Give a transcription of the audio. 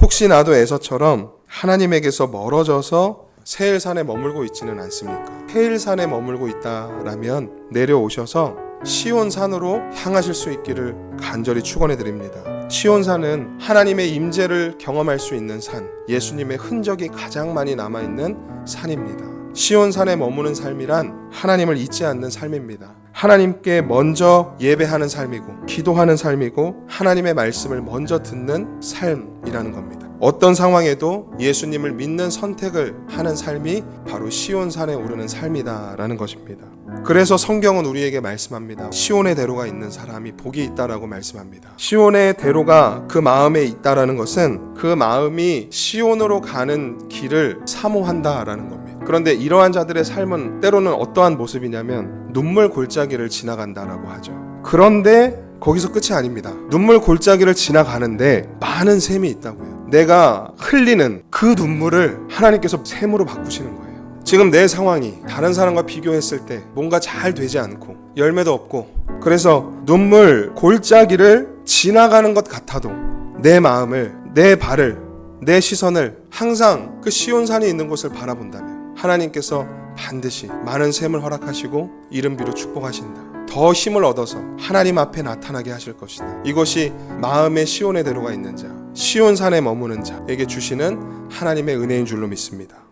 혹시 나도 에서처럼 하나님에게서 멀어져서 세일산에 머물고 있지는 않습니까? 세일산에 머물고 있다라면 내려오셔서 시온산으로 향하실 수 있기를 간절히 축원해 드립니다. 시온산은 하나님의 임재를 경험할 수 있는 산, 예수님의 흔적이 가장 많이 남아 있는 산입니다. 시온산에 머무는 삶이란 하나님을 잊지 않는 삶입니다. 하나님께 먼저 예배하는 삶이고 기도하는 삶이고 하나님의 말씀을 먼저 듣는 삶이라는 겁니다. 어떤 상황에도 예수님을 믿는 선택을 하는 삶이 바로 시온산에 오르는 삶이다라는 것입니다. 그래서 성경은 우리에게 말씀합니다. 시온의 대로가 있는 사람이 복이 있다라고 말씀합니다. 시온의 대로가 그 마음에 있다라는 것은 그 마음이 시온으로 가는 길을 사모한다라는 겁니다. 그런데 이러한 자들의 삶은 때로는 어떠한 모습이냐면 눈물 골짜기를 지나간다라고 하죠. 그런데 거기서 끝이 아닙니다. 눈물 골짜기를 지나가는데 많은 샘이 있다고요. 내가 흘리는 그 눈물을 하나님께서 샘으로 바꾸시는 거예요. 지금 내 상황이 다른 사람과 비교했을 때 뭔가 잘 되지 않고 열매도 없고 그래서 눈물 골짜기를 지나가는 것 같아도 내 마음을 내 발을 내 시선을 항상 그 시온산이 있는 곳을 바라본다면 하나님께서 반드시 많은 샘을 허락하시고 이름비로 축복하신다. 더 힘을 얻어서 하나님 앞에 나타나게 하실 것이다. 이것이 마음의 시온의 대로가 있는 자, 시온산에 머무는 자에게 주시는 하나님의 은혜인 줄로 믿습니다.